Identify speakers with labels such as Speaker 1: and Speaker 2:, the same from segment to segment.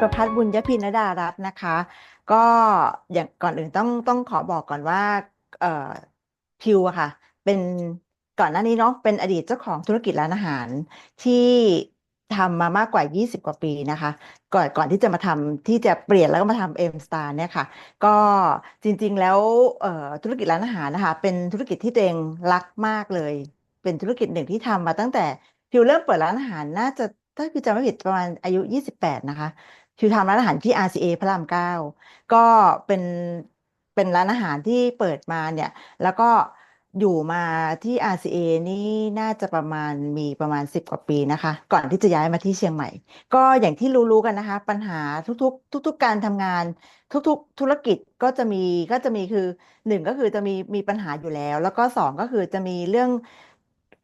Speaker 1: ประภัสบุญยพินดารัตน์นะคะ ก็อย่างก่อนอื่นต้องต้องขอบอกก่อนว่าเอ่อพิวอะค่ะ เป็นก่อนหน้านี้เนาะเป็นอดีตเจ้าของธุรกิจร้านอาหารที่ทำมามากกว่า 20 กว่าปีนะคะ ก่อนก่อนที่จะมาทำที่จะเปลี่ยนแล้วก็มาทำเอ็มสตาร์เนี่ยค่ะ ก็จริงๆแล้วธุรกิจร้านอาหารนะคะ เป็นธุรกิจที่ตัวเองรักมากเลย เป็นธุรกิจหนึ่งที่ทำมาตั้งแต่พิวเริ่มเปิดร้านอาหารน่าจะถ้าคือจำไม่ผิดประมาณอายุ 28 นะคะ พิวทำร้านอาหารที่ RCA พระรามเก้าก็เป็นเป็นร้านอาหารที่เปิดมาเนี่ย แล้วก็อยู่มาที่ RCA นี่น่าจะประมาณมีประมาณ 10 กว่าปีนะคะ ก่อนที่จะย้ายมาที่เชียงใหม่ ก็อย่างที่รู้ๆกันนะคะ ปัญหาทุกๆ ทุก ๆ การทำงาน ทุกๆ ธุรกิจก็จะมีก็จะมีคือหนึ่งก็คือจะมีมีปัญหาอยู่แล้ว แล้วก็สองก็คือจะมีเรื่อง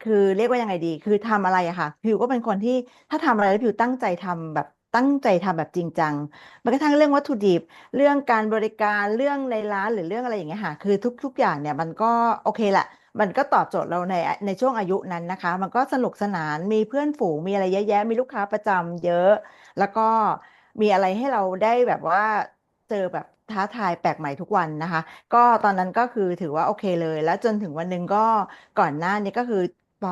Speaker 1: คือเรียกว่ายังไงดี คือทำอะไรอะค่ะพิวก็เป็นคนที่ถ้าทำอะไรแล้วพิวตั้งใจทำแบบ ตั้งใจทำแบบจริงจังแม้กระทั่งเรื่องวัตถุดิบ เรื่องการบริการเรื่องในร้านหรือเรื่องอะไรอย่างเงี้ยค่ะคือทุก ๆ อย่างเนี่ยมันก็โอเคแหละมันก็ตอบโจทย์เราในในช่วงอายุนั้นนะคะ มันก็สนุกสนานมีเพื่อนฝูงมีอะไรเยอะแยะมีลูกค้าประจำเยอะ แล้วก็มีอะไรให้เราได้แบบว่าเจอแบบท้าทายแปลกใหม่ทุกวันนะคะ ก็ตอนนั้นก็คือถือว่าโอเคเลย แล้วจนถึงวันหนึ่งก็ก่อนหน้านี้ก็คือพอ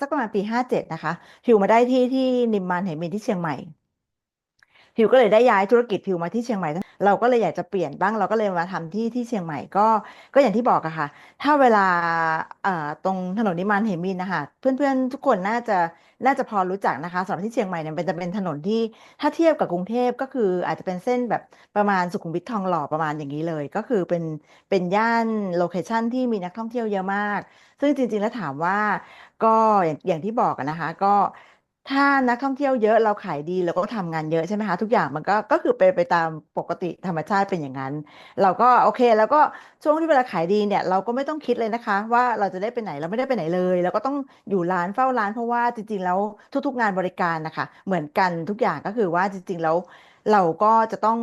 Speaker 1: สักประมาณปีห้าเจ็ดนะคะพิวมาได้ที่ที่นิมมานเหมินที่เชียงใหม่ พิวก็เลยได้ย้ายธุรกิจพิวมาที่เชียงใหม่ เราก็เลยอยากจะเปลี่ยนบ้างเราก็เลยมาทำที่ที่เชียงใหม่ก็ก็อย่างที่บอกอะค่ะ ถ้าเวลาตรงถนนนิมานเหมินนะคะเพื่อนๆทุกคนน่าจะน่าจะพอรู้จักนะคะสำหรับที่เชียงใหม่เนี่ยเป็นจะเป็นถนนที่ถ้าเทียบกับกรุงเทพก็คืออาจจะเป็นเส้นแบบประมาณสุขุมวิททองหล่อประมาณอย่างนี้เลย ก็คือเป็นเป็นย่านโลเคชั่นที่มีนักท่องเที่ยวเยอะมาก ซึ่งจริงๆแล้วถามว่าก็อย่างอย่างที่บอกนะคะก็ ถ้านักท่องเที่ยวเยอะเราขายดีเราก็ทำงานเยอะใช่ไหมคะทุกอย่างมันก็ก็คือไปไปตามปกติธรรมชาติเป็นอย่างนั้น เราก็โอเค แล้วก็ช่วงที่เวลาขายดีเนี่ย เราก็ไม่ต้องคิดเลยนะคะ ว่าเราจะได้ไปไหนเราไม่ได้ไปไหนเลยเราก็ต้องอยู่ร้านเฝ้าร้านเพราะว่าจริง ๆ แล้วทุก ๆ งานบริการนะคะ เหมือนกันทุกอย่างก็คือว่าจริง ๆ แล้วเราก็จะต้อง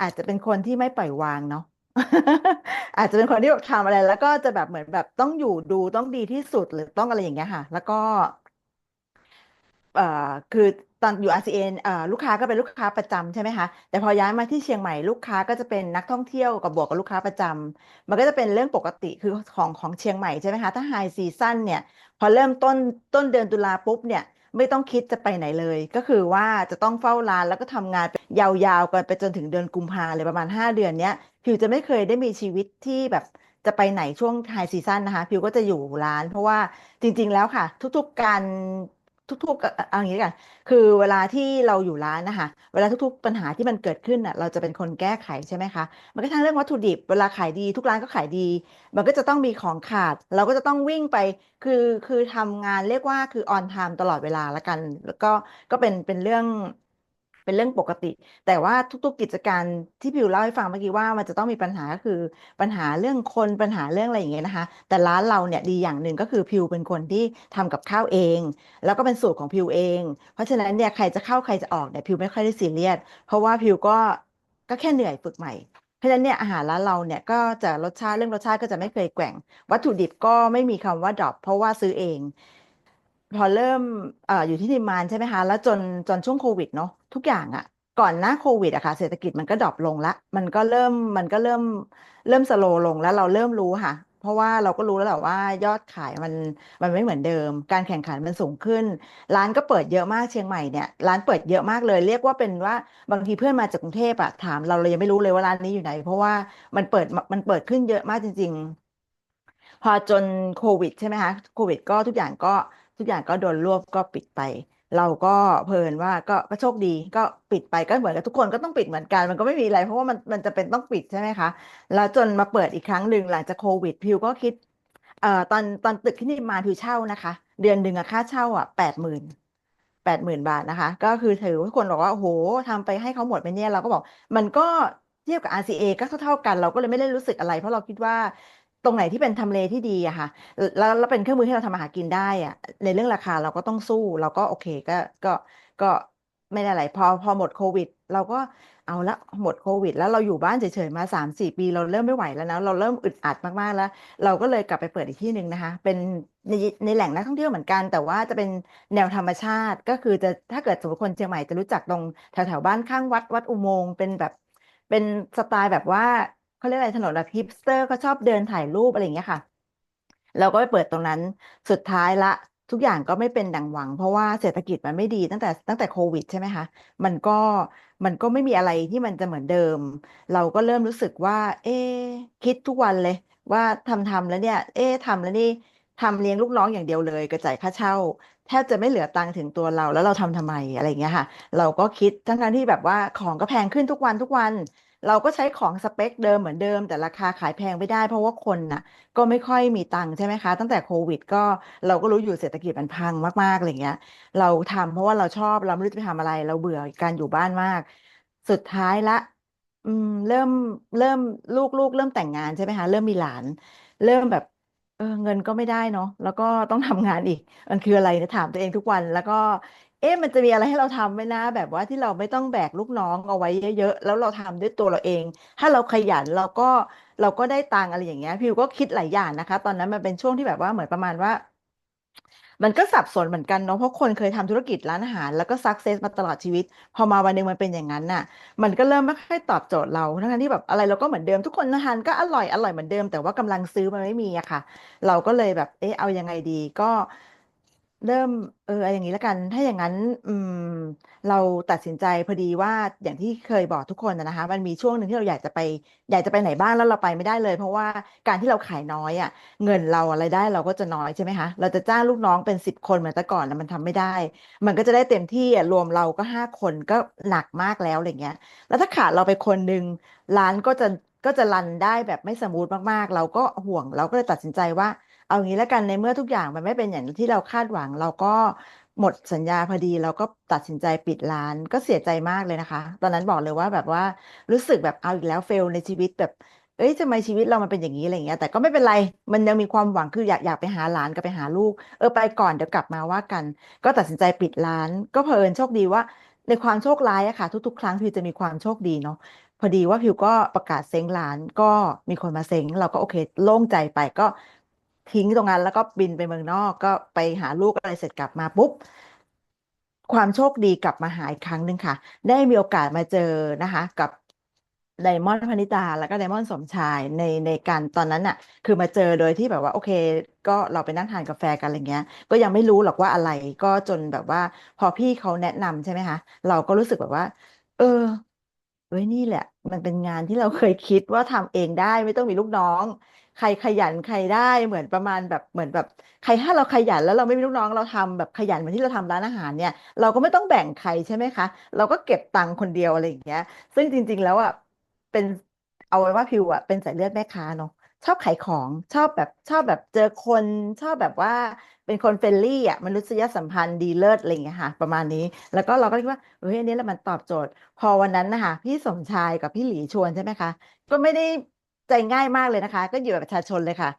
Speaker 1: อาจจะเป็นคนที่ไม่ปล่อยวางเนาะ อาจจะเป็นคนที่แบบทำอะไร แล้วก็จะแบบเหมือนแบบต้องอยู่ดูต้องดีที่สุดหรือต้องอะไรอย่างเงี้ยค่ะ แล้วก็ เอ่อคือตอนอยู่ RCN เอ่อลูกค้าก็เป็นลูกค้าประจำใช่ไหมคะ แต่พอย้ายมาที่เชียงใหม่ลูกค้าก็จะเป็นนักท่องเที่ยวกับบวกกับลูกค้าประจำมันก็จะเป็นเรื่องปกติคือของของเชียงใหม่ใช่ไหมคะ ถ้าไฮซีซั่นเนี่ย พอเริ่มต้นต้นเดือนตุลาปุ๊บเนี่ยไม่ต้องคิดจะไปไหนเลย ก็คือว่าจะต้องเฝ้าร้านแล้วก็ทำงานยาวๆกันไปจนถึงเดือนกุมภาเลยประมาณ 5 เดือนเนี้ยพิวจะไม่เคยได้มีชีวิตที่แบบจะไปไหนช่วงไฮซีซั่นนะคะ พิวก็จะอยู่ร้าน เพราะว่าจริง ๆ แล้วค่ะ ทุกๆการ ทุกๆเอาออย่างนี้กันคือเวลาที่เราอยู่ร้านนะคะเวลาทุกๆปัญหาที่มันเกิดขึ้นอะเราจะเป็นคนแก้ไขใช่ไหมคะมันก็ทั้งเรื่องวัตถุดิบเวลาขายดีทุกร้านก็ขายดี มันก็จะต้องมีของขาด เราก็จะต้องวิ่งไปคือคือทำงานเรียกว่าคือออนไทม์ตลอดเวลาละกัน แล้วก็ก็เป็นเป็นเรื่อง เป็นเรื่องปกติ แต่ว่าทุกๆกิจการที่พิวเล่าให้ฟังเมื่อกี้ว่ามันจะต้องมีปัญหาก็คือปัญหาเรื่องคนปัญหาเรื่องอะไรอย่างเงี้ยนะคะ แต่ร้านเราเนี่ยดีอย่างหนึ่งก็คือพิวเป็นคนที่ทำกับข้าวเอง แล้วก็เป็นสูตรของพิวเอง เพราะฉะนั้นเนี่ยใครจะเข้าใครจะออกเนี่ยพิวไม่ค่อยได้ซีเรียสเพราะว่าพิวก็ก็แค่เหนื่อยฝึกใหม่เพราะฉะนั้นเนี่ยอาหารร้านเราเนี่ยก็จะรสชาติเรื่องรสชาติก็จะไม่เคยแกว่ง วัตถุดิบก็ไม่มีคำว่าดรอปเพราะว่าซื้อเอง พอเริ่มออยู่ที่นิมมานใช่ไหมคะแล้วจนจนช่วงโควิดเนาะ ทุกอย่างอะก่อนหน้าโควิดอะค่ะเศรษฐกิจมันก็ดรอปลงละ มันก็เริ่มมันก็เริ่มเริ่มสโลลงแล้วเราเริ่มรู้ค่ะ เพราะว่าเราก็รู้แล้วแหละว่ายอดขายมันมันไม่เหมือนเดิม การแข่งขันมันสูงขึ้น ร้านก็เปิดเยอะมากเชียงใหม่เนี่ยร้านเปิดเยอะมากเลย เรียกว่าเป็นว่าบางทีเพื่อนมาจากกรุงเทพอะถามเราเรายังไม่รู้เลยว่าร้านนี้อยู่ไหน เพราะว่ามันเปิดมันเปิดขึ้นเยอะมากจริง ๆ พอจนโควิดใช่ไหมคะโควิด ก็ทุกอย่างก็ทุกอย่างก็โดนรวบก็ปิดไป เราก็เพลินว่าก็ก็โชคดีก็ปิดไปก็เหมือนกับทุกคนก็ต้องปิดเหมือนกัน มันก็ไม่มีอะไร เพราะว่ามันมันจะเป็นต้องปิดใช่ไหมคะแล้วจนมาเปิดอีกครั้งหนึ่งหลังจากโควิดพิวก็คิดเอ่อตอนตอนตึกที่นี่มาพิวเช่านะคะ เดือนหนึ่งอะค่าเช่าอะแปดหมื่นแปดหมื่นบาทนะคะ ก็คือถือทุกคนบอกว่าโอ้โหทำไปให้เขาหมดไปเนี่ยเราก็บอก มันก็เทียบกับ RCA ก็เท่าๆกัน เราก็เลยไม่ได้รู้สึกอะไร เพราะเราคิดว่า ตรงไหนที่เป็นทำเลที่ดีอะค่ะ แล้วแล้วเป็นเครื่องมือที่เราทำมาหากินได้อะในเรื่องราคาเราก็ต้องสู้เราก็โอเคก็ก็ก็ไม่ได้อะไรพอพอหมดโควิด เราก็เอาละหมดโควิด แล้วเราอยู่บ้านเฉยๆมาสามสี่ปี เราเริ่มไม่ไหวแล้วนะเราเริ่มอึดอัดมากๆแล้ว เราก็เลยกลับไปเปิดอีกที่หนึ่งนะคะ เป็นในในแหล่งนักท่องเที่ยวเหมือนกัน แต่ว่าจะเป็นแนวธรรมชาติก็คือจะถ้าเกิดสมมติคนเชียงใหม่จะรู้จักตรงแถวแถวบ้านข้างวัดวัดอุโมงค์เป็นแบบเป็นสไตล์แบบว่า เขาเรียกอะไรถนนแบบฮิปสเตอร์ก็ชอบเดินถ่ายรูปอะไรอย่างเงี้ยค่ะ เราก็ไปเปิดตรงนั้นสุดท้ายละทุกอย่างก็ไม่เป็นดังหวัง เพราะว่าเศรษฐกิจมันไม่ดีตั้งแต่ตั้งแต่โควิดใช่ไหมคะมันก็มันก็ไม่มีอะไรที่มันจะเหมือนเดิม เราก็เริ่มรู้สึกว่า เอ๊คิดทุกวันเลย ว่าทำทำแล้วเนี่ย เอ๊ทำแล้วนี่ทำเลี้ยงลูกน้องอย่างเดียวเลยกระจายค่าเช่า แทบจะไม่เหลือตังค์ถึงตัวเราแล้วเราทำทำไมอะไรอย่างเงี้ยค่ะ เราก็คิดทั้งทั้งที่แบบว่าของก็แพงขึ้นทุกวันทุกวัน เราก็ใช้ของสเปคเดิมเหมือนเดิม แต่ราคาขายแพงไม่ได้ เพราะว่าคนน่ะ ก็ไม่ค่อยมีตังค์ใช่ไหมคะ ตั้งแต่โควิด ก็เราก็รู้อยู่เศรษฐกิจมันพังมากๆอะไรเงี้ย เราทำเพราะว่าเราชอบเราไม่รู้จะไปทำอะไร เราเบื่อการอยู่บ้านมาก สุดท้ายละ อืม เริ่มเริ่มลูกลูกเริ่มแต่งงานใช่ไหมคะเริ่มมีหลาน เริ่มแบบเออเงินก็ไม่ได้เนาะแล้วก็ต้องทำงานอีก มันคืออะไรนี่ยถามตัวเองทุกวัน แล้วก็ เอ๊ะมันจะมีอะไรให้เราทำไหมนะ แบบว่าที่เราไม่ต้องแบกลูกน้องเอาไว้เยอะๆแล้วเราทำด้วยตัวเราเอง ถ้าเราขยันเราก็เราก็ได้ตังค์อะไรอย่างเงี้ยพิวก็คิดหลายอย่างนะคะ ตอนนั้นมันเป็นช่วงที่แบบว่าเหมือนประมาณว่า มันก็สับสนเหมือนกันเนาะเพราะคนเคยทำธุรกิจร้านอาหาร แล้วก็ซักเซสมาตลอดชีวิต พอมาวันหนึ่งมันเป็นอย่างนั้นน่ะ มันก็เริ่มไม่ค่อยตอบโจทย์เราทั้งที่แบบอะไรเราก็เหมือนเดิมทุกคนทานก็อร่อยอร่อยเหมือนเดิม แต่ว่ากำลังซื้อมันไม่มีอะค่ะ เราก็เลยแบบเอ๊ะเอายังไงดีก็ เริ่ม เออเอาอย่างนี้แล้วกัน ถ้าอย่างนั้น อืม เราตัดสินใจพอดีว่าอย่างที่เคยบอกทุกคนนะนะคะ มันมีช่วงหนึ่งที่เราอยากจะไป อยากจะไปไหนบ้างแล้วเราไปไม่ได้เลย เพราะว่าการที่เราขายน้อยอะ เงินเราอะไรได้เราก็จะน้อยใช่ไหมคะ เราจะจ้างลูกน้องเป็นสิบคนเหมือนแต่ก่อนแล้วมันทำไม่ได้ มันก็จะได้เต็มที่อะรวมเราก็ห้าคนก็หนักมากแล้วอะไรเงี้ย แล้วถ้าขาดเราไปคนหนึ่งร้านก็จะก็จะรันได้แบบไม่สมูทมากๆ เราก็ห่วงเราก็เลยตัดสินใจว่า เอางี้แล้วกันในเมื่อทุกอย่างมันไม่เป็นอย่างที่เราคาดหวัง เราก็หมดสัญญาพอดีเราก็ตัดสินใจปิดร้านก็เสียใจมากเลยนะคะ ตอนนั้นบอกเลยว่าแบบว่ารู้สึกแบบเอาอีกแล้วเฟลในชีวิตแบบเอ้ยทำไมชีวิตเรามันเป็นอย่างนี้อะไรเงี้ย แต่ก็ไม่เป็นไร มันยังมีความหวังคืออยากอยากไปหาหลานกับไปหาลูก เออไปก่อนเดี๋ยวกลับมาว่ากัน ก็ตัดสินใจปิดร้าน ก็เผอิญโชคดีว่า ในความโชคร้ายอะค่ะ ทุกๆ ครั้งพิวจะมีความโชคดีเนาะพอดีว่าพิวก็ประกาศเซ้งร้านก็มีคนมาเซ้งเราก็โอเคโล่งใจไปก็ ทิ้งตรงนั้นแล้วก็บินไปเมืองนอกก็ไปหาลูกอะไรเสร็จกลับมาปุ๊บ ความโชคดีกลับมาหาอีกครั้งหนึ่งค่ะ ได้มีโอกาสมาเจอนะคะ กับไดมอนด์พนิตาแล้วก็ไดมอนด์สมชายในในการตอนนั้นน่ะ คือมาเจอโดยที่แบบว่า โอเค ก็เราไปนั่งทานกาแฟกันอะไรเงี้ย ก็ยังไม่รู้หรอกว่าอะไรก็จนแบบว่า พอพี่เขาแนะนำใช่ไหมคะเราก็รู้สึกแบบว่า เออเอ้ยนี่แหละ มันเป็นงานที่เราเคยคิดว่าทำเองได้ไม่ต้องมีลูกน้อง ใครขยันใครได้เหมือนประมาณแบบเหมือนแบบใครถ้าเราขยันแล้วเราไม่มีลูกน้องเราทำแบบขยันเหมือนที่เราทำร้านอาหารเนี่ย เราก็ไม่ต้องแบ่งใครใช่ไหมคะ เราก็เก็บตังค์คนเดียวอะไรอย่างเงี้ย ซึ่งจริง ๆ แล้วอะเป็นเอาไว้ว่าพิวอะเป็นสายเลือดแม่ค้าเนาะชอบขายของชอบแบบชอบแบบเจอคนชอบแบบว่าเป็นคนเฟรนลี่อะมนุษยสัมพันธ์ดีเลิศอะไรอย่างเงี้ยค่ะ ประมาณนี้ แล้วก็เราก็คิดว่าเฮ้ยอันนี้แหละมันตอบโจทย์ พอวันนั้นนะคะพี่สมชายกับพี่หลีชวนใช่ไหมคะ ก็ไม่ได้ ใจง่ายมากเลยนะคะ ก็อยู่แบบประชาชนเลยค่ะ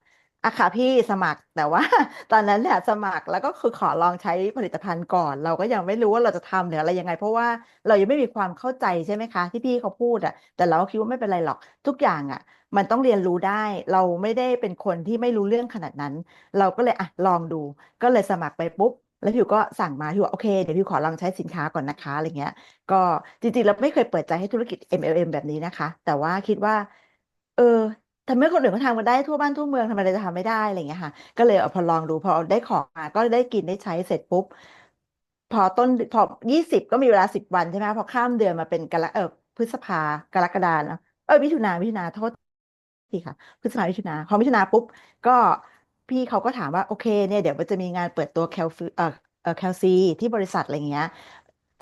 Speaker 1: อะค่ะพี่สมัครแต่ว่า ตอนนั้นเนี่ยสมัครแล้วก็คือขอลองใช้ผลิตภัณฑ์ก่อน เราก็ยังไม่รู้ว่าเราจะทำหรืออะไรยังไง เพราะว่าเรายังไม่มีความเข้าใจใช่ไหมคะ ที่พี่เขาพูดอะแต่เราก็คิดว่าไม่เป็นไรหรอก ทุกอย่างอะมันต้องเรียนรู้ได้ เราไม่ได้เป็นคนที่ไม่รู้เรื่องขนาดนั้น เราก็เลยอะลองดู ก็เลยสมัครไปปุ๊บแล้วพิวก็สั่งมาพิวบอกโอเคเดี๋ยวพิวขอลองใช้สินค้าก่อนนะคะอะไรเงี้ย ก็จริงๆเราไม่เคยเปิดใจให้ธุรกิจ MLM แบบนี้นะคะ แต่ว่าคิดว่า เออ ทำให้คนอื่นเขาทำกันได้ทั่วบ้านทั่วเมือง ทำไมเราจะทำไม่ได้ อะไรอย่างเงี้ยค่ะ ก็เลยเอาพอลองดู พอได้ของมา ก็ได้กินได้ใช้เสร็จปุ๊บ พอต้น พอยี่สิบก็มีเวลาสิบวันใช่ไหม พอข้ามเดือนมาเป็นกรกเออพฤษภากรกฎาเนอะเออมิถุนามิถุนาโทษทีค่ะ พฤษภามิถุนาพอมิถุนาปุ๊บ ก็พี่เขาก็ถามว่า โอเคเนี่ย เดี๋ยวมันจะมีงานเปิดตัวแคลฟเออเออแคลซีที่บริษัทอะไรเงี้ย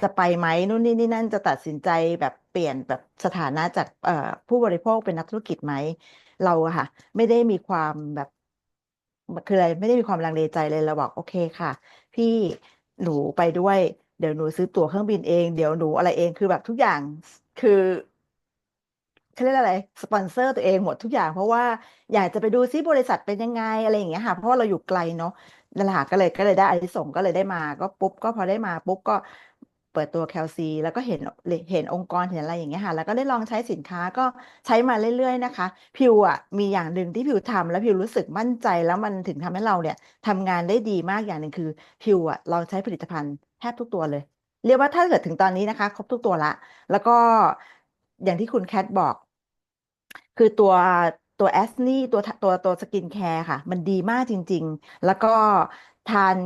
Speaker 1: จะไปไหมนู่นนี่นี่นั่นจะตัดสินใจแบบเปลี่ยนแบบสถานะจากเอ่อผู้บริโภคเป็นนักธุรกิจไหม เราค่ะ ไม่ได้มีความแบบคืออะไรไม่ได้มีความลังเลใจเลยเราบอกโอเคค่ะ พี่หนูไปด้วยเดี๋ยวหนูซื้อตั๋วเครื่องบินเอง เดี๋ยวหนูอะไรเองคือแบบทุกอย่างคือเขาเรียกอะไรสปอนเซอร์ตัวเองหมดทุกอย่าง เพราะว่าอยากจะไปดูซิบริษัทเป็นยังไงอะไรอย่างเงี้ยค่ะ เพราะว่าเราอยู่ไกลเนาะนั่นแหละค่ะก็เลยก็เลยได้อานิสงส์ก็เลยได้มา ก็ปุ๊บก็พอได้มาปุ๊บก็ เปิดตัวแคลซีแล้วก็เห็นเห็นองค์กรเห็นอะไรอย่างเงี้ยค่ะ แล้วก็ได้ลองใช้สินค้าก็ใช้มาเรื่อยๆนะคะ พิวอะมีอย่างหนึ่งที่พิวทำแล้วพิวรู้สึกมั่นใจแล้วมันถึงทำให้เราเนี่ยทำงานได้ดีมากอย่างหนึ่งคือพิวอะเราใช้ผลิตภัณฑ์แทบทุกตัวเลย เรียกว่าถ้าเกิดถึงตอนนี้นะคะ ครบทุกตัวละ แล้วก็อย่างที่คุณแคทบอก คือตัวตัวแอสนี่ตัวตัวตัวสกินแคร์ค่ะ มันดีมากจริง ๆ แล้วก็ ทาน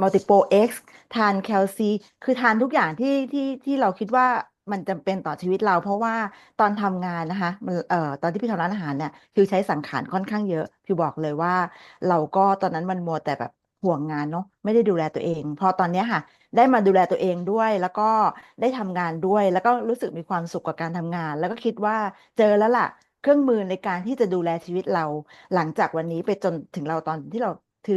Speaker 1: มัลติโปเอ็กซ์ทานแคลซี คือทานทุกอย่างที่ที่ที่เราคิดว่ามันจำเป็นต่อชีวิตเรา เพราะว่าตอนทำงานนะคะมันเอ่อตอนที่พี่ทำร้านอาหารเนี่ยพี่ใช้สังขารค่อนข้างเยอะพี่บอกเลยว่า เราก็ตอนนั้นมันมัวแต่แบบห่วงงานเนาะไม่ได้ดูแลตัวเอง พอตอนเนี้ยค่ะ ได้มาดูแลตัวเองด้วย แล้วก็ได้ทำงานด้วย แล้วก็รู้สึกมีความสุขกับการทำงาน แล้วก็คิดว่าเจอแล้วล่ะ เครื่องมือในการที่จะดูแลชีวิตเรา หลังจากวันนี้ไปจนถึงเราตอนที่เราคือ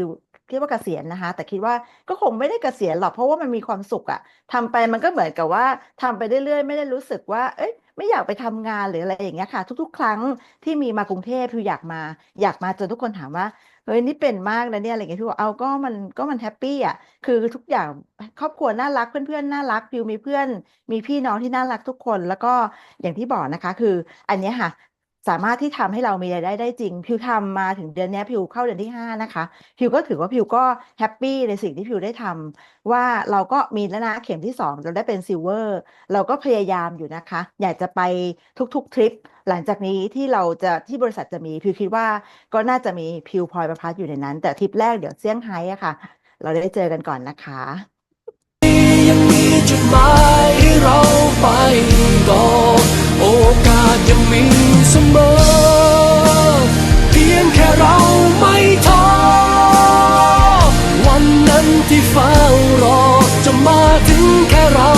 Speaker 1: คิดว่าเกษียณนะคะ แต่คิดว่าก็คงไม่ได้เกษียณหรอกเพราะว่ามันมีความสุขอะทำไปมันก็เหมือนกับว่าทำไปเรื่อยๆไม่ได้รู้สึกว่า เอ้ยไม่อยากไปทำงานหรืออะไรอย่างเงี้ยค่ะ ทุก ๆ ครั้งที่มีมากรุงเทพพี่อยากมา อยากมาจนทุกคนถามว่าเฮ้ยนี่เป็นมากนะเนี่ยอะไรเงี้ยพี่บอกเอาก็มันก็มันแฮปปี้อะคือทุกอย่างครอบครัวน่ารักเพื่อนๆน่ารักพิวมีเพื่อน มีพี่น้องที่น่ารักทุกคน แล้วก็อย่างที่บอกนะคะ คือ อันเนี้ยค่ะ สามารถที่ทำให้เรามีรายได้ได้จริง พิวทำมาถึงเดือนนี้พิวเข้าเดือนที่ห้านะคะ พิวก็ถือว่าพิวก็แฮปปี้ในสิ่งที่พิวได้ทำว่าเราก็มีแล้วนะเข็มที่สองเราได้เป็นซิลเวอร์เราก็พยายามอยู่นะคะ อยากจะไปทุกๆ ทริป หลังจากนี้ที่เราจะที่บริษัทจะมีพิวคิดว่าก็น่าจะมีพิวพลอยประพัดอยู่ในนั้น แต่ทริปแรกเดี๋ยวเซี่ยงไฮ้อะค่ะ เราได้เจอกันก่อนนะคะ
Speaker 2: ยังมีจุดหมายให้เราไปต่อ มีเสมอ เพียงแค่เราไม่ท้อวันนั้นที่เฝ้ารอจะมาถึงแค่เรา